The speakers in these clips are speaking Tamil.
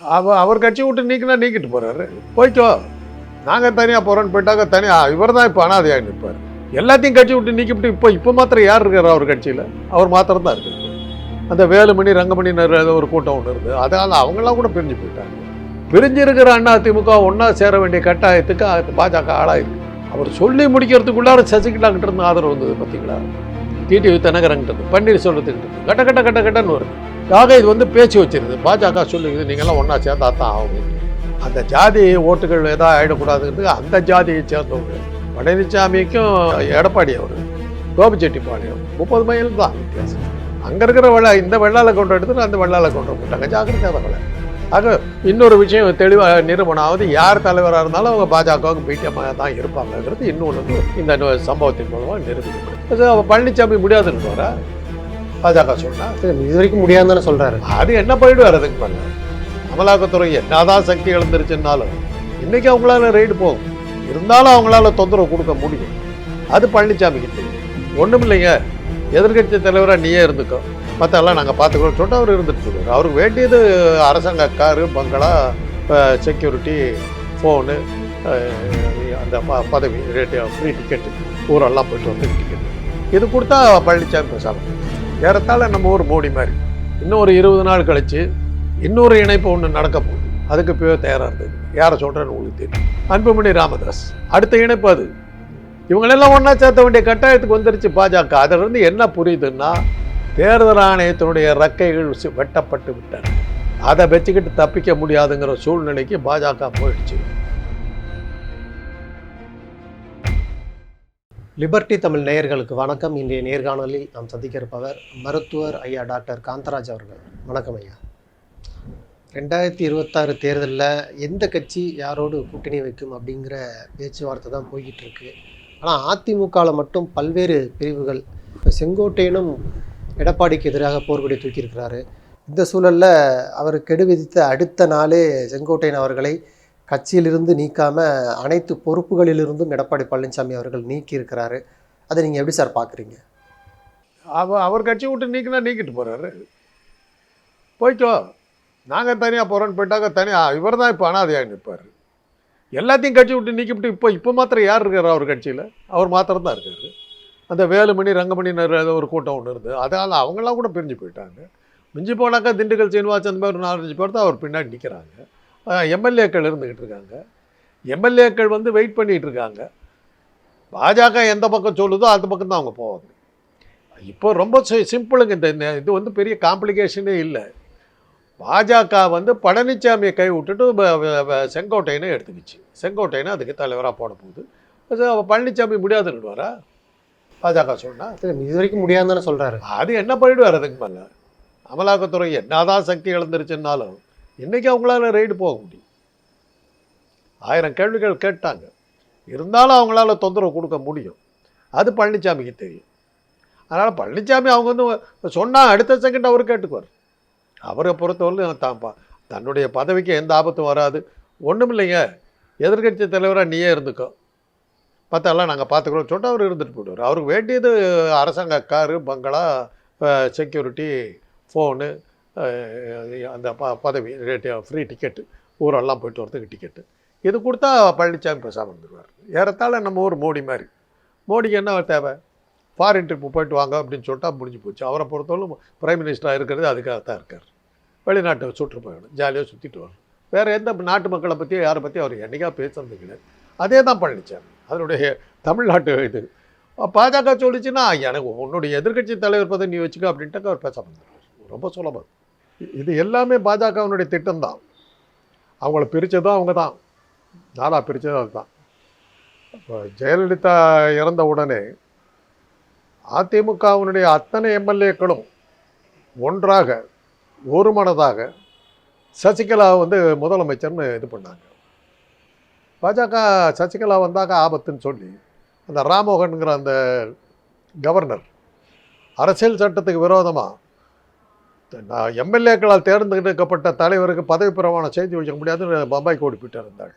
அவ அவர் கட்சி விட்டு நீக்கினா நீக்கிட்டு போறாரு. போய்ட்டோ நாங்கள் தனியாக போகிறோன்னு போயிட்டாங்க தனியாக இவர் தான் இப்போ அனாதையாக நிற்பார். எல்லாத்தையும் கட்சி விட்டு நீக்கிவிட்டு இப்போ இப்போ மாத்திரம் யார் இருக்கார் அவர் கட்சியில்? அவர் மாத்திரம் தான் இருக்கார். அந்த வேலுமணி ரங்கமணினர் ஏதோ ஒரு கூட்டம் ஒன்று இருக்குது அதனால் அவங்களாம் கூட பிரிஞ்சு போயிட்டாங்க. பிரிஞ்சு இருக்கிற அண்ணா திமுக ஒன்றா சேர வேண்டிய கட்டாயத்துக்கு பாஜக ஆளாயிருக்கு. அவர் சொல்லி முடிக்கிறதுக்குள்ளார சசிகலா கிட்ட இருந்து ஆதரவு வந்தது பார்த்தீங்களா டிடிவி தினகரங்கிட்டது பன்னீர்செல்வத்துக்கிட்டது கட்ட கட்ட கட்ட கட்டன்னு வருது. ஆக இது வந்து பேச்சு வச்சிருது. பாஜக சொல்லுது நீங்கள்லாம் ஒன்றா சேர்ந்தா தான் ஆகும். அந்த ஜாதி ஓட்டுகள் எதாவது ஆகிடக்கூடாதுங்கிறதுக்கு அந்த ஜாதியை சேர்ந்தவங்க. பழனிசாமிக்கும் எடப்பாடி அவர் கோபிச்செட்டிப்பாடி முப்பது மைல் தான் வித்தியாசம். அங்கே இருக்கிற வெள்ள இந்த வெள்ளால கொண்டு எடுத்துட்டு அந்த வெள்ளால கொண்டு போட்டாங்க ஜாக்கிரதையாக தகவலை ஆக இன்னொரு விஷயம் தெளிவாக ஆகுது யார் தலைவராக இருந்தாலும் அவங்க பாஜகவுக்கு பிடிஎம்மாக தான் இருப்பாங்கங்கிறது இன்னொன்று இந்த சம்பவத்தின் மூலமாக நிரூபிக்கப்படுது பழனிசாமி முடியாதுன்னு போகிறா பாஜக சொன்னா இது வரைக்கும் முடியாதுன்னு தானே சொல்றாரு. அது என்ன போயிடுவார் அதுக்கு பண்ண அமலாக்கத்துறை என்னதான் சக்தி இழந்துருச்சுன்னாலும் இன்னைக்கு அவங்களால ரைடு போகும். இருந்தாலும் அவங்களால தொந்தரவு கொடுக்க முடியும். அது பழனிசாமிக்கு தெரியும் ஒன்றும் இல்லைங்க எதிர்க்கட்சி தலைவராக நீயே இருந்துக்கோ. மற்றெல்லாம் நாங்கள் பார்த்துக்கிறோம் சொல்லிட்டு அவர் இருந்துட்டு அவருக்கு வேண்டியது அரசாங்க காரு பங்களா செக்யூரிட்டி ஃபோனு அந்த ப பதவி ரேட்டு ஃப்ரீ டிக்கெட்டு ஊரெல்லாம் போயிட்டு வந்து டிக்கெட் இது கொடுத்தா பழனிசாமி பேசலாம் ஏறத்தாழ நம்ம ஊர் மோடி மாதிரி. இன்னும் ஒரு இருபது நாள் கழித்து இன்னொரு இணைப்பு ஒன்று நடக்க போகுது. அதுக்கு இப்போவே தயாராக இருந்தது. யாரை சொல்கிறேன்னு உங்களுக்கு தெரியும். அன்புமணி ராமதாஸ். அடுத்த இணைப்பு அது. இவங்களெல்லாம் ஒன்றா சேர்த்த வேண்டிய கட்டாயத்துக்கு வந்துருச்சு பாஜக. அதிலிருந்து என்ன புரியுதுன்னா தேர்தல் ஆணையத்தினுடைய ரக்கைகள் வெட்டப்பட்டு விட்டன. அதை வச்சுக்கிட்டு தப்பிக்க முடியாதுங்கிற சூழ்நிலைக்கு பாஜக போயிடுச்சு. லிபர்டி தமிழ் நேயர்களுக்கு வணக்கம். இன்றைய நேர்காணலில் நாம் சந்திக்க இருப்பவர் மருத்துவர் ஐயா டாக்டர் காந்தராஜ் அவர்கள். வணக்கம் ஐயா. ரெண்டாயிரத்தி இருபத்தாறு தேர்தலில் எந்த கட்சி யாரோடு கூட்டணி வைக்கும் அப்படிங்கிற பேச்சுவார்த்தை தான் போய்கிட்டு இருக்கு. ஆனால் அதிமுகவில் மட்டும் பல்வேறு பிரிவுகள் இப்போ செங்கோட்டையனும் எடப்பாடிக்கு எதிராக போர்க்கொடி தூக்கியிருக்கிறாரு. இந்த சூழலில் அவர் கெடு விதித்த அடுத்த நாளே செங்கோட்டையன் அவர்களை கட்சியிலிருந்து நீக்காமல் அனைத்து பொறுப்புகளிலிருந்தும் எடப்பாடி பழனிசாமி அவர்கள் நீக்கியிருக்கிறாரு. அதை நீங்கள் எப்படி சார் பார்க்குறீங்க அவ அவர் கட்சி விட்டு நீக்கினா நீக்கிட்டு போகிறாரு போய்க்கோ நாங்கள் தனியாக போகிறோன்னு போயிட்டாங்க தனியாக இவர் தான் இப்போ அனாதையாக நிற்பார். எல்லாத்தையும் கட்சி விட்டு நீக்கிவிட்டு இப்போ இப்போ மாத்திரம் யார் இருக்கார் அவர் கட்சியில்? அவர் மாத்திரம் தான் இருக்கார். அந்த வேலுமணி ரங்கமணினர் ஒரு கூட்டம் ஒன்று இருந்தது. அதனால் அவங்களாம் கூட பிரிஞ்சு போயிட்டாங்க. மிஞ்சி போனாக்கா திண்டுக்கல் சீனிவாசன் அந்த மாதிரி ஒரு நாலஞ்சு பேர் தான் அவர் பின்னாடி நிற்கிறாங்க எம்எல்ஏக்கள் இருந்துக்கிட்டு இருக்காங்க. எம்எல்ஏக்கள் வந்து வெயிட் பண்ணிகிட்டு இருக்காங்க. பாஜக எந்த பக்கம் சொல்லுதோ அந்த பக்கம் தான் அவங்க போவாங்க. இப்போ ரொம்ப சிம்பிளுங்க இந்த இது வந்து பெரிய காம்ப்ளிகேஷனே இல்லை. பாஜக வந்து பழனிசாமியை கை விட்டுட்டு ப- செங்கோட்டையனை எடுத்துக்கிச்சு. செங்கோட்டையனை அதுக்கு தலைவராக போட போகுது. பழனிசாமி முடியாதுன்னு வரா பாஜக சொன்னா சரி, இது வரைக்கும் முடியாதுன்னு தானே சொல்கிறாரு அது என்ன பண்ணிடுவார் அதுக்கு மேலே? அமலாக்கத்துறை என்னதான் சக்தி இழந்துருச்சுன்னாலும் இன்னைக்கு அவங்களால ரைடு போக முடியும். ஆயிரம் கேள்விகள் கேட்டாங்க. இருந்தாலும் அவங்களால தொந்தரவு கொடுக்க முடியும். அது பழனிசாமிக்கு தெரியும். அதனால் பழனிசாமி அவங்க வந்து சொன்னால் அடுத்த செகண்ட் அவர் கேட்டுக்குவார். அவரை பொறுத்தவரை தான் தன்னுடைய பதவிக்கு எந்த ஆபத்தும் வராது. ஒன்றும் இல்லைங்க எதிர்க்கட்சி தலைவராக நீயே இருந்துக்கோ. மற்றெல்லாம் நாங்கள் பார்த்துக்கிறோம் சொல்லிட்டு அவர் இருந்துட்டு போயிடுவார். அவருக்கு வேண்டியது அரசாங்க காரு பங்களா செக்யூரிட்டி ஃபோனு அந்த ப பதவி ஃப்ரீ டிக்கெட்டு ஊரெல்லாம் போயிட்டு வரதுக்கு டிக்கெட்டு இது கொடுத்தா பழனிசாமி பேசாமல் இருந்துருவார். ஏறத்தாழ நம்ம ஊர் மோடி மாதிரி. மோடிக்கு என்ன தேவை? ஃபாரின் ட்ரிப்பு போயிட்டு வாங்க அப்படின்னு சொல்லிட்டா முடிஞ்சு போச்சு. அவரை பொறுத்தவரைக்கும் பிரைம் மினிஸ்டராக இருக்கிறது அதுக்காக தான் இருக்கார். வெளிநாட்டு சுற்றுப்பயணம் ஜாலியாக சுற்றிட்டு வரணும் வேறு எந்த நாட்டு மக்களை பற்றியோ யாரை பற்றி அவர் என்னைக்கா பேசுறது கிடையாது. அதே தான் பழனிசாமி அதனுடைய தமிழ்நாட்டு இது. பாஜக சொல்லிச்சுன்னா எனக்கு உன்னுடைய எதிர்க்கட்சி தலைவர் பதவி நீ வச்சுக்க அப்படின்ட்டு அவர் பேச பண்ணுறாரு ரொம்ப சுலபம். இது எல்லாமே பாஜகவினுடைய திட்டம் தான் அவங்கள பிரித்ததும் அவங்க தான் நாளாக பிரித்ததும் அதுதான். இப்போ ஜெயலலிதா இறந்த உடனே அதிமுகவினுடைய அத்தனை எம்எல்ஏக்களும் ஒன்றாக ஒரு மனதாக சசிகலா வந்து முதலமைச்சர்னு இது பண்ணாங்க. பாஜக சசிகலா வந்தாக்க ஆபத்துன்னு சொல்லி அந்த ராமோகனுங்கிற அந்த கவர்னர் அரசியல் சட்டத்துக்கு விரோதமாக எம்எல்ஏக்களால் தேர்ந்தெடுக்கப்பட்ட தலைவருக்கு பதவி பிரமாணம் செய்து வைக்க முடியாதுன்னு பம்பாய்க்கு ஓடி போயிட்டு இருந்தாள்.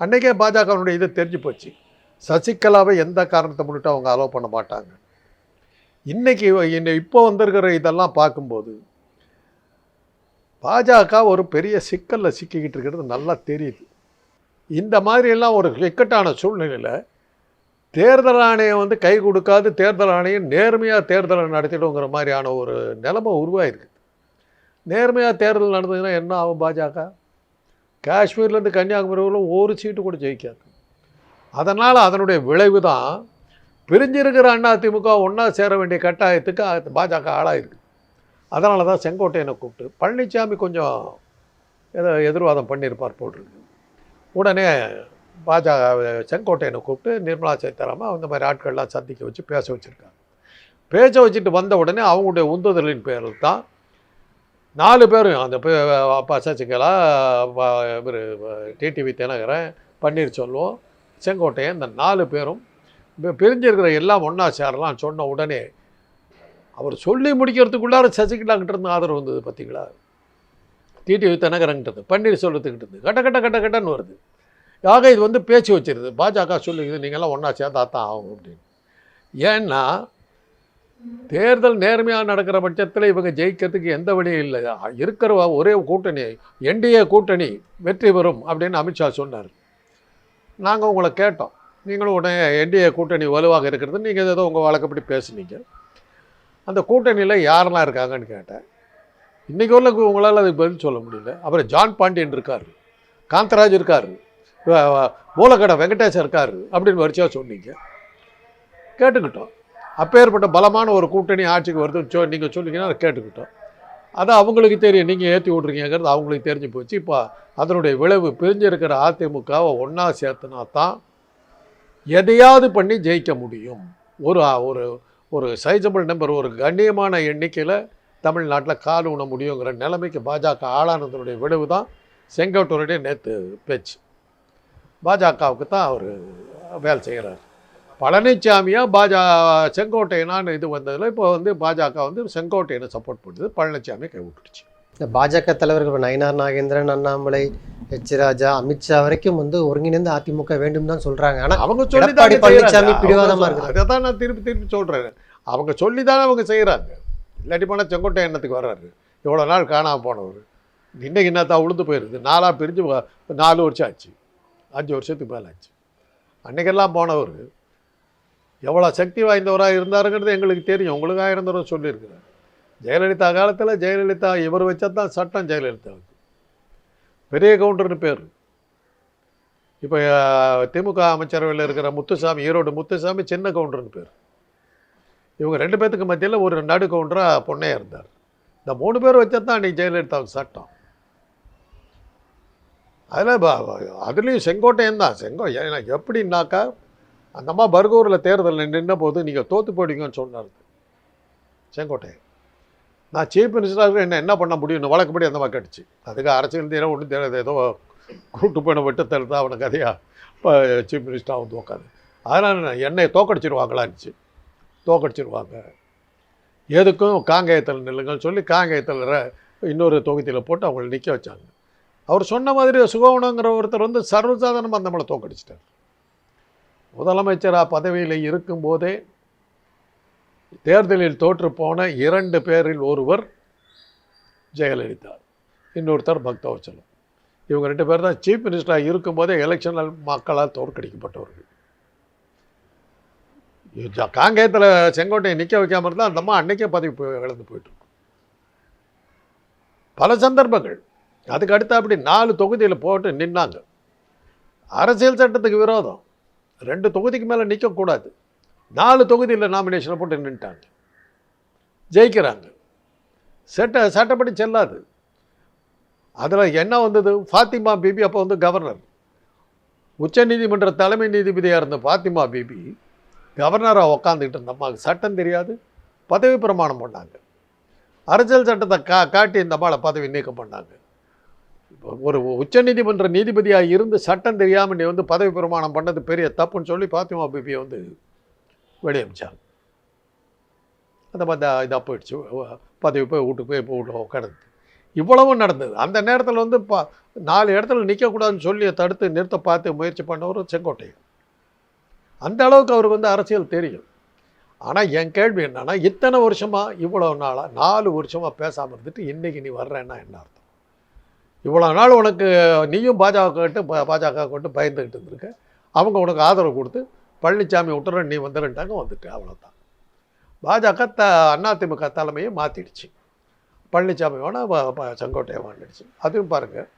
அன்றைக்கே பாஜகவினுடைய இது தெரிஞ்சு போச்சு. சசிகலாவை எந்த காரணத்தை முன்னிட்டு அவங்க அலோவ் பண்ண மாட்டாங்க. இன்றைக்கி இன்னை இப்போ வந்திருக்கிற இதெல்லாம் பார்க்கும்போது பாஜக ஒரு பெரிய சிக்கலில் சிக்கிக்கிட்டு இருக்கிறது நல்லா தெரியுது. இந்த மாதிரியெல்லாம் ஒரு இக்கட்டான சூழ்நிலையில் தேர்தல் ஆணையம் வந்து கை கொடுக்காது தேர்தல் ஆணையம் நேர்மையாக தேர்தலை நடத்திடுங்கிற மாதிரியான ஒரு நிலைமை உருவாயிருக்கு. நேர்மையாக தேர்தல் நடந்ததுன்னா என்ன ஆகும் பாஜக? காஷ்மீர்லேருந்து கன்னியாகுமரி வரலும் ஒரு சீட்டு கூட ஜெயிக்காது. அதனால் அதனுடைய விளைவு தான் பிரிஞ்சிருக்கிற அண்ணா திமுக ஒன்றா சேர வேண்டிய கட்டாயத்துக்கு பாஜக ஆளாயிருக்கு. அதனால தான் செங்கோட்டையனை கூப்பிட்டு பழனிசாமி கொஞ்சம் ஏதோ எதிர்வாதம் பண்ணியிருப்பார் போட்டிருக்கு உடனே பாஜக செங்கோட்டையனை கூப்பிட்டு நிர்மலா சீதாராமன் அந்த மாதிரி ஆட்கள்லாம் சந்திக்க வச்சு பேச வச்சுருக்காங்க. பேச வச்சுட்டு வந்த உடனே அவங்களுடைய உந்துதலின் பேரில் தான் நாலு பேரும் அந்த பே- அப்பா இவர் டிடிவி தினகரன் பன்னீர்செல்வம் செங்கோட்டையன் இந்த நாலு பேரும் பிரிஞ்சிருக்கிற எல்லாம் ஒன்றா சேரலாம் சொன்ன உடனே அவர் சொல்லி முடிக்கிறதுக்குள்ளார சசிகலாக்கிட்ட இருந்து ஆதரவு வந்தது பார்த்தீங்களா? டிடிவி தினகரன்கிட்டது பன்னீர்செல்வத்துக்கிட்ட இருந்து. கட்ட கட்ட கட்ட கட்டன்னு வருது. ஆக இது வந்து பேச்சு வச்சிருது. பாஜக சொல்லுது நீங்கள்லாம் ஒன்றா சேர்ந்தா தான் ஆகும் அப்படின்னு. ஏன்னா தேர்தல் நேர்மையாக நடக்கிற பட்சத்தில் இவங்க ஜெயிக்கிறதுக்கு எந்த வழியும் இல்லை. இருக்கிற ஒரே கூட்டணி என்டிஏ கூட்டணி வெற்றி பெறும் அப்படின்னு அமித்ஷா சொன்னார். நாங்கள் உங்களை கேட்டோம். நீங்களும் உடனே என்டிஏ கூட்டணி வலுவாக இருக்கிறது. நீங்கள் ஏதோ உங்கள் வழக்கப்படி பேசுனீங்க. அந்த கூட்டணியில் யாரெல்லாம் இருக்காங்கன்னு கேட்டேன். இன்றைக்கி உள்ள உங்களால் அதுக்கு பதில் சொல்ல முடியல. அப்புறம் ஜான் பாண்டியன் இருக்கார். காந்தராஜ் இருக்கார். மூலக்கடை வெங்கடேசன் இருக்கார் அப்படின்னு வரிசையாக சொன்னீங்க. கேட்டுக்கிட்டோம். அப்பேற்பட்ட பலமான ஒரு கூட்டணி ஆட்சிக்கு வருதுன்னு சொ நீங்கள் சொன்னீங்கன்னா அதை கேட்டுக்கிட்டோம். அது அவங்களுக்கு தெரியும். நீங்கள் ஏற்றி விட்றீங்கிறது அவங்களுக்கு தெரிஞ்சு போச்சு. இப்போ அதனுடைய விளைவு பிரிஞ்சிருக்கிற அதிமுகவை ஒன்றா சேர்த்துனா தான் எதையாவது பண்ணி ஜெயிக்க முடியும். ஒரு ஒரு ஒரு சைஸபிள் நம்பர் ஒரு கண்ணியமான எண்ணிக்கையில் தமிழ்நாட்டில் கால் ஊன முடியுங்கிற நிலைமைக்கு பாஜக ஆளானதனுடைய விளைவு தான் செங்கோட்டையனுடைய நேற்று பேச்சு. பாஜகவுக்கு தான் அவர் வேலை செய்கிறார். பழனிசாமியா பாஜ செங்கோட்டையனான்னு இது வந்ததில் இப்போ வந்து பாஜக வந்து செங்கோட்டையனை சப்போர்ட் பண்ணுது. பழனிசாமி கை விட்டுடுச்சு. இந்த பாஜக தலைவர்கள் நயினார் நாகேந்திரன் அண்ணாமலை எச் ராஜா அமித்ஷா வரைக்கும் வந்து ஒருங்கிணைந்து அதிமுக வேண்டும் தான் சொல்றாங்க. ஆனா அவங்க சொல்லி பழனிசாமி பிடிவாதமா இருக்கிறார். அதை தான் நான் திருப்பி திருப்பி சொல்கிறேன் அவங்க சொல்லி தானே அவங்க செய்கிறாங்க இல்லாட்டி போனால் செங்கோட்டை எண்ணத்துக்கு வர்றாரு. இவ்வளோ நாள் காணாமல் போனவர். இன்றைக்கி என்னத்தான் உளுந்து போயிருது. நாலாக பிரிஞ்சு நாலு வருஷம் ஆச்சு. அஞ்சு வருஷத்துக்கு மேலே ஆச்சு. அன்றைக்கெல்லாம் போனவர் எவ்வளோ சக்தி வாய்ந்தவராக இருந்தாருங்கிறது எங்களுக்கு தெரியும். உங்களுக்காக இருந்தவர் சொல்லியிருக்கிறார். ஜெயலலிதா காலத்தில் ஜெயலலிதா இவர் வச்சா தான் சட்டம் ஜெயலலிதாவுக்கு. பெரிய கவுண்டர்னு பேர். இப்போ திமுக அமைச்சரவையில் இருக்கிற முத்துசாமி ஈரோடு முத்துசாமி சின்ன கவுண்டர்னு பேர். இவங்க ரெண்டு பேத்துக்கு மத்தியில் ஒரு நடு கவுண்டராக பொண்ணையாக இருந்தார். இந்த மூணு பேர் வச்சது தான் அன்றைக்கி ஜெயலலிதாவுக்கு சட்டம். அதில் அதுலேயும் செங்கோட்டையன் தான். செங்கோ ஏன்னா எப்படின்னாக்கா அந்த அம்மா பர்கூரில் தேர்தலில் நின்ற போது நீங்கள் தோற்று போயிடுங்கன்னு சொன்னார். செங்கோட்டையன். நான் சீஃப் மினிஸ்டராக என்ன என்ன பண்ண முடியும்னு வழக்கப்படி அந்த மாதிரி கடிச்சு அதுக்கு அரசியல் தீரம் ஒன்றும் தெரியாது. ஏதோ கூட்டு போயின விட்டு தருதா அவனுக்கு கதையா இப்போ சீஃப் மினிஸ்டராக வந்து உட்காந்து அதனால் என்னை தோக்கடிச்சிருவாங்களான்னுச்சு. தோக்கடிச்சிருவாங்க. எதுக்கும் காங்கேயத்தில் நில்லுங்கன்னு சொல்லி காங்கேயத்தில் இன்னொரு தொகுதியில் போட்டு அவங்கள நிற்க வச்சாங்க. அவர் சொன்ன மாதிரி சுகவனங்கிற ஒருத்தர் வந்து சர்வசாதாரணமாக நம்மளை தோக்கடிச்சிட்டார். முதலமைச்சராக பதவியில் இருக்கும்போதே தேர்தலில் தோற்றுப்போன இரண்டு பேரில் ஒருவர் ஜெயலலிதா இன்னொருத்தர் பக்தவச்சலம். இவங்க ரெண்டு பேர் தான் சீஃப் மினிஸ்டராக இருக்கும்போதே எலெக்ஷனில் மக்களால் தோற்கடிக்கப்பட்டவர்கள். காங்கேயத்தில் செங்கோட்டையை நிற்க வைக்காமல் இருந்தால் அந்த அம்மா அன்னைக்கே பதவி போய் இழந்து போயிட்டு பல சந்தர்ப்பங்கள். அதுக்கு அடுத்து அப்படி நாலு தொகுதியில் போட்டு நின்னாங்க. அரசியல் சட்டத்துக்கு விரோதம். ரெண்டு தொகுதிக்கு மேலே நிற்கக்கூடாது நாலு தொகுதியில் நாமினேஷனை போட்டு நின்ட்டாங்க ஜெயிக்கிறாங்க. சட்ட சட்டப்படி செல்லாது. அதில் என்ன வந்தது? ஃபாத்திமா பிபி அப்போ வந்து கவர்னர் உச்சநீதிமன்ற தலைமை நீதிபதியாக இருந்த ஃபாத்திமா பிபி கவர்னராக உக்காந்துக்கிட்டு இருந்த அம்மாவுக்கு சட்டம் தெரியாது பதவி பிரமாணம் பண்ணாங்க. அரசியல் சட்டத்தை கா காட்டி இந்த அம்மாவை பதவி நீக்கம் பண்ணாங்க. இப்போ ஒரு உச்சநீதிமன்ற நீதிபதியாக இருந்து சட்டம் தெரியாமல் நீ வந்து பதவி பிரமாணம் பண்ணது பெரிய தப்புன்னு சொல்லி பாத்திமா பிபியை வந்து வெளியமிச்சாங்க. அந்த மாதிரி இதாக போயிடுச்சு. பதவி போய் வீட்டுக்கு போய் வீட்டு உட்காந்து இவ்வளவும் நடந்தது. அந்த நேரத்தில் வந்து பா நாலு இடத்துல நிற்கக்கூடாதுன்னு சொல்லி தடுத்து நிறுத்த பார்த்து முயற்சி பண்ணவர் செங்கோட்டையன். அந்த அளவுக்கு அவருக்கு வந்து அரசியல் தெரியும். ஆனால் என் கேள்வி என்னென்னா இத்தனை வருஷமாக இவ்வளோ நாளாக நாலு வருஷமாக பேசாமல் இருந்துட்டு இன்றைக்கி நீ வர்றேன்னா என்ன அர்த்தம்? இவ்வளோ நாள் உனக்கு நீயும் பாஜக கிட்ட பாஜக கொண்டு பயந்துக்கிட்டு இருந்திருக்க. அவங்க உனக்கு ஆதரவு கொடுத்து பழனிசாமி விட்டுற நீ வந்துருன்ட்டாங்க வந்துட்டு அவ்வளோதான் பாஜக த அதிமுக தலைமையை மாற்றிடுச்சு பழனிசாமி வேணால் செங்கோட்டையை வாங்கிடுச்சு அதுவும் பாருங்கள்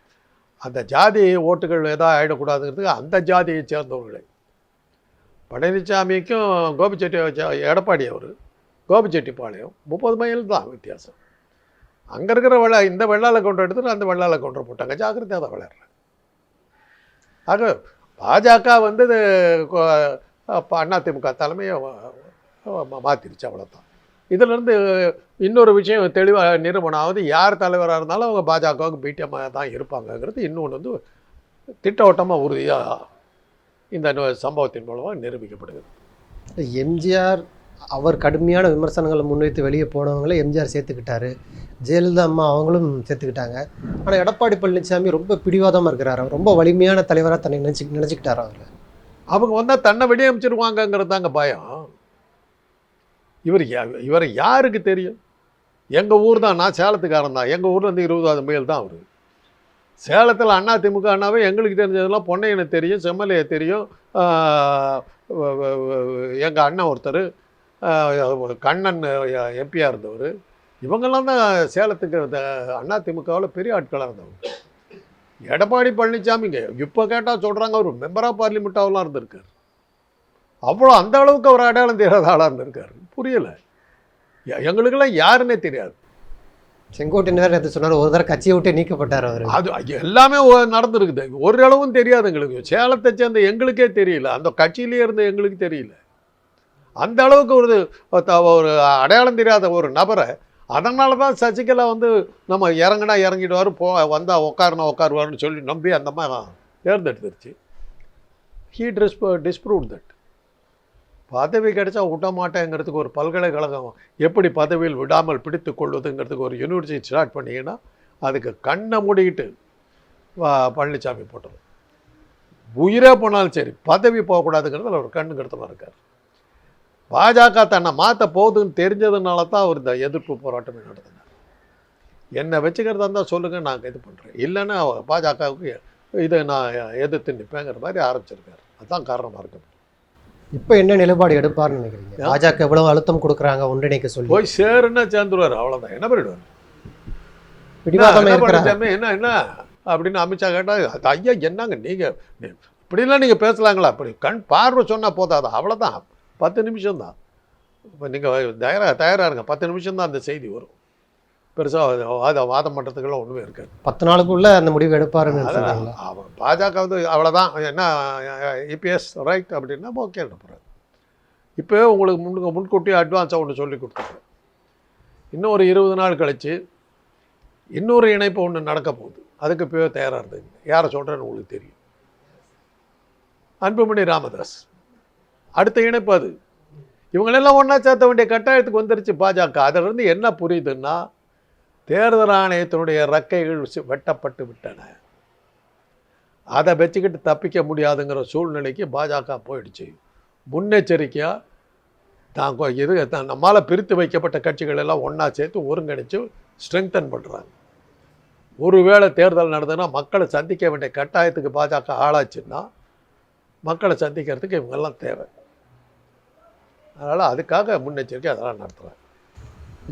அந்த ஜாதி ஓட்டுகள் எதாவது ஆகிடக்கூடாதுங்கிறதுக்கு அந்த ஜாதியை சேர்ந்தவர்களே. பழனிசாமிக்கும் கோபிச்செட்டி எடப்பாடி அவர் கோபிச்செட்டிப்பாளையம் முப்பது மைல் தான் வித்தியாசம். அங்கே இருக்கிற வெள்ள இந்த வெள்ளால கொண்டு எடுத்துட்டு அந்த வெள்ளால கொண்டு போட்டாங்க. ஜாக்கிரதையாக தான் விளையாடுறேன் ஆக பாஜக வந்து இது கொ- அதிமுக தலைமையை மாற்றிருச்சு அவ்வளோதான் இதிலிருந்து இன்னொரு விஷயம் தெளிவாக நிரூபணம் ஆகுது. யார் தலைவராக இருந்தாலும் அவங்க பாஜகவுக்கு பிடிஎம்மாக தான் இருப்பாங்கங்கிறது இன்னொன்று வந்து திட்டவட்டமாக உறுதியாக இந்த சம்பவத்தின் மூலமாக நிரூபிக்கப்படுகிறது. எம்ஜிஆர் அவர் கடுமையான விமர்சனங்களை முன்வைத்து வெளியே போனவங்களே எம்ஜிஆர் சேர்த்துக்கிட்டாரு. ஜெயலலிதா அம்மா அவங்களும் சேர்த்துக்கிட்டாங்க. ஆனால் எடப்பாடி பழனிசாமி ரொம்ப பிடிவாதமாக இருக்கிறாரு. அவர் ரொம்ப வலிமையான தலைவராக தன்னை நினச்சி நினச்சிக்கிட்டாரு அவர். அவங்க வந்தால் தன்னை வெடியமைச்சிருவாங்கங்கிறது தாங்க பயம். இவர் இவரை யாருக்கு தெரியும்? எங்கள் ஊர் தான் நான் சேலத்துக்காரன் தான். எங்கள் ஊர்லேருந்து இருபதாவது மைல் தான் அவர். சேலத்தில் அண்ணா திமுக அண்ணாவே எங்களுக்கு தெரிஞ்சதெல்லாம் பொன்னையனை தெரியும் செம்மலையை தெரியும். எங்கள் அண்ணன் ஒருத்தர் கண்ணன் எம்பியாக இருந்தவர். இவங்கெல்லாம் தான் சேலத்துக்கு அண்ணா திமுகவில் பெரிய ஆட்களாக இருந்தவங்க. எடப்பாடி பழனிசாமிங்க இப்போ கேட்டால் சொல்கிறாங்க அவர் மெம்பர் ஆஃப் பார்லிமெண்ட்டாவெலாம் இருந்திருக்காரு. அவ்வளோ அந்த அளவுக்கு அவர் அடையாளம் தெரியாத ஆளாக இருந்திருக்காரு. புரியலை. எங்களுக்கெல்லாம் யாருன்னே தெரியாது. செங்கோட்டையன் வேறு நேற்று சொன்னார் ஒரு தடவை கட்சியை விட்டு நீக்கப்பட்டார் அவர். அது எல்லாமே நடந்துருக்குது. ஓரளவும் ஒரு அளவும் தெரியாது எங்களுக்கு. சேலத்தை சேர்ந்த எங்களுக்கே தெரியல. அந்த கட்சியிலே இருந்த எங்களுக்கு தெரியல. அந்த அளவுக்கு ஒரு த- ஒரு அடையாளம் தெரியாத ஒரு நபரை அதனால தான் சசிகலா வந்து நம்ம இறங்குனா இறங்கிடுவார் போ வந்தால் உட்காருனா உட்காருவார்னு சொல்லி நம்பி அந்த மாதிரி தேர்ந்தெடுத்துருச்சு. ஹீ டிஸ் டிஸ்ப்ரூவ் தட் பதவி கிடைச்சா விட மாட்டேங்கிறதுக்கு ஒரு பல்கலைக்கழகம் எப்படி பதவியில் விடாமல் பிடித்து கொள்வதுங்கிறதுக்கு ஒரு யூனிவர்சிட்டி ஸ்டார்ட் பண்ணிங்கன்னா அதுக்கு கண்ணை மூடிக்கிட்டு பழனிசாமி போட்டோம் உயிரே போனாலும் சரி பதவி போகக்கூடாதுங்கிறதுல ஒரு கண்ணு கருத்தமாக இருக்கார். பாஜக தன்னை மாற்ற போகுதுன்னு தெரிஞ்சதுனால தான் அவர் இந்த எதிர்ப்பு போராட்டமே நடத்தினார். என்னை வச்சுக்கிறதா இருந்தால் சொல்லுங்கள் நாங்கள் இது பண்ணுறேன் இல்லைன்னா பாஜகவுக்கு இதை நான் எதிர்த்து நிற்பேங்கிற மாதிரி ஆரம்பிச்சிருக்காரு. அதுதான் காரணமாக இருக்கு இப்போ என்ன நிலைப்பாடு எடுப்பார்னு நினைக்கிறீங்க? பாஜக எவ்வளவு அழுத்தம் கொடுக்குறாங்க? ஒன்றிணைக்க சொல்லி. போய் சேருன்னா சேர்ந்துருவார். அவ்வளோதான் என்ன பண்ணிடுவார்? என்ன என்ன அப்படின்னு அமித்ஷா கேட்டா அது ஐயா என்னங்க நீங்க? நீ- இப்படிலாம் நீங்க பேசலாங்களா? அப்படி கண் பார்வை சொன்னா போதாதா? அவ்வளவுதான். பத்து நிமிஷம் தான் இப்போ நீங்கள் தயாரா தயாரா இருங்க. பத்து நிமிஷம் தான் அந்த செய்தி வரும். பெருசாக வாத வாதம் பண்ணுறதுக்கெல்லாம் ஒன்றுமே இருக்காது. பத்து நாளுக்குள்ள அந்த முடிவு சொல்றீங்களா அவன் பாஜக வந்து அவ்வளோதான் என்ன இபிஎஸ் ரைட் அப்படின்னா ஓகே போகிறார் இப்போ உங்களுக்கு முன் முன்கூட்டியே அட்வான்ஸாக ஒன்று சொல்லி கொடுத்துருக்கேன். இன்னும் ஒரு இருபது நாள் கழிச்சு இன்னொரு இணைப்பு ஒன்று நடக்க போகுது. அதுக்கு இப்போவே தயாராக இருந்தது யாரை சொல்கிறேன்னு உங்களுக்கு தெரியும். அன்புமணி ராமதாஸ். அடுத்த இணைப்பு அது. இவங்களெல்லாம் ஒன்றா சேர்த்த வேண்டிய கட்டாயத்துக்கு வந்துருச்சு பாஜக. அதிலிருந்து என்ன புரியுதுன்னா தேர்தல் ஆணையத்தினுடைய ரெக்கைகள் வெட்டப்பட்டு விட்டன. அதை வச்சுக்கிட்டு தப்பிக்க முடியாதுங்கிற சூழ்நிலைக்கு பாஜக போயிடுச்சு. முன்னெச்சரிக்கையாக தான் இது தான் நம்மால் பிரித்து வைக்கப்பட்ட கட்சிகள் எல்லாம் ஒன்றா சேர்த்து ஒருங்கிணைச்சு ஸ்ட்ரெங்தன் பண்ணுறாங்க ஒருவேளை தேர்தல் நடந்ததுன்னா மக்களை சந்திக்க வேண்டிய கட்டாயத்துக்கு பாஜக ஆளாச்சுன்னா மக்களை சந்திக்கிறதுக்கு இவங்கெல்லாம் தேவை. அதனால் அதுக்காக முன்னெச்சரிக்கை அதெல்லாம் நடத்துகிறாங்க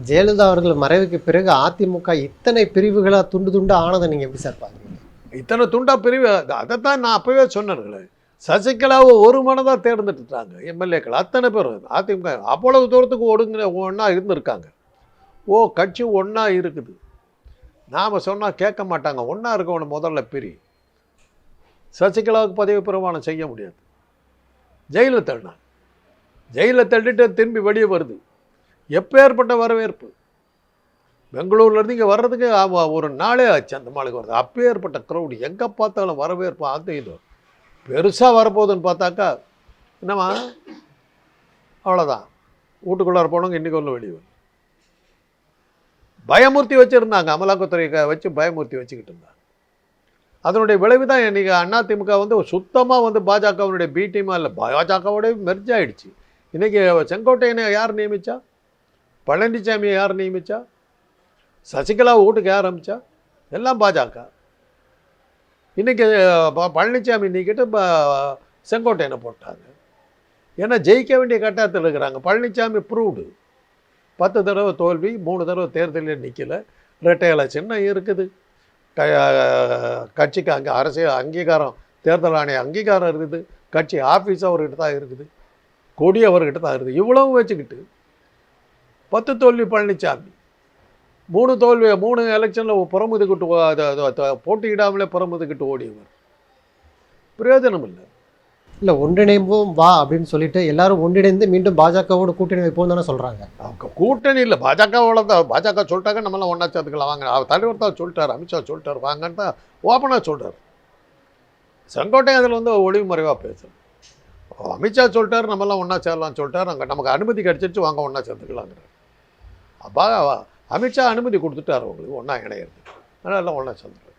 ஜெயலலிதா அவர்கள் மறைவுக்கு பிறகு அதிமுக இத்தனை பிரிவுகளாக துண்டு துண்டாக ஆனதை நீங்கள் எப்படி சார் பார்க்குறீங்க? இத்தனை துண்டா பிரிவு அதை தான் நான் அப்போவே சொன்னேன் சசிகலாவை ஒரு மனதாக தேர்ந்தெடுத்துட்டாங்க. எம்எல்ஏக்கள் அத்தனை பேர் அதிமுக அவ்வளவு தூரத்துக்கு ஒடுங்கிற ஒன்றா இருந்திருக்காங்க. ஓ கட்சி ஒன்றா இருக்குது. நாம் சொன்னால் கேட்க மாட்டாங்க. ஒன்றா இருக்கவனை முதல்ல பிரி. சசிகலாவுக்கு பதவி பிரமாணம் செய்ய முடியாது. ஜெயிலில் தள்ளினாங்க ஜெயிலில் தள்ளிட்டு திரும்பி வெளியே வருது. எப்பேற்பட்ட வரவேற்பு? பெங்களூர்லேருந்து இங்கே வர்றதுக்கு ஒரு நாளே ஆச்சு அந்த மாளுக்கு வருது அப்பேற்பட்ட க்ரௌடு எங்கே பார்த்தாலும் வரவேற்பு அது இது பெருசாக வரப்போகுதுன்னு பார்த்தாக்கா என்னம்மா? அவ்வளோதான் வீட்டுக்குள்ளார போனவங்க இன்றைக்கி ஒன்று வெளியே பயமூர்த்தி வச்சுருந்தாங்க. அமலாக்கத்துறை வச்சு பயமூர்த்தி வச்சுக்கிட்டு இருந்தாங்க. அதனுடைய விளைவு தான் இன்றைக்கி அதிமுக வந்து சுத்தமாக வந்து பாஜகவினுடைய பி டீமாக இல்லை பாஜகவோடய மெர்ஜ் ஆகிடுச்சு இன்றைக்கி செங்கோட்டையனை யார் நியமித்தா பழனிசாமியை யார் நியமித்தா சசிகலா வீட்டுக்கு யார் அமிச்சா? எல்லாம் பாஜக. இன்றைக்கி பழனிசாமி நீக்கிட்டு செங்கோட்டையனை போட்டாங்க. ஏன்னா ஜெயிக்க வேண்டிய கட்டாயத்தில் இருக்கிறாங்க. பழனிசாமி ப்ரூவ்டு. பத்து தடவை தோல்வி மூணு தடவை தேர்தலில் நிற்கல ரெட்டையில சின்ன இருக்குது. க கட்சிக்கு அங்கே அரசியல் அங்கீகாரம் தேர்தல் ஆணைய அங்கீகாரம் இருக்குது. கட்சி ஆஃபீஸ் அவர்கிட்ட தான் இருக்குது. கொடி அவர்கிட்ட தான் இருக்குது. இவ்வளவும் வச்சுக்கிட்டு பத்து தோல்வி பழனிசாமி மூணு தோல்வி மூணு எலெக்ஷனில் அது போட்டியிடாமலே புறமுதுகிட்டு ஓடியவர். பிரயோஜனம் இல்லை. இல்லை ஒன்றிணைப்போம் வா அப்படின்னு சொல்லிட்டு எல்லாரும் ஒன்றிணைந்து மீண்டும் பாஜகவோட கூட்டணி வைப்போம் தானே சொல்கிறாங்க அவங்க கூட்டணி இல்லை பாஜகவோட தான் பாஜக சொல்லிட்டாங்க நம்மளாம் ஒன்றா சேர்த்துக்கலாம் வாங்க. அவர் தலைவர் தான் சொல்லிட்டார் அமித்ஷா சொல்லிட்டார் வாங்கன்னு தான் ஓப்பனாக சொல்கிறார் செங்கோட்டை அதில் வந்து ஒளிவு மறைவாக பேசுறது அமித்ஷா சொல்லிட்டார் நம்மளாம் ஒன்றா சேரலாம்னு சொல்லிட்டார் அங்கே நமக்கு அனுமதி கிடச்சிருச்சு வாங்க ஒன்றா சேர்த்துக்கலாங்கிறார் அப்பா அமித்ஷா அனுமதி கொடுத்துட்டார் அவங்களுக்கு ஒன்றா இணையிறது அதனால ஒன்றா சேர்ந்துருக்காங்க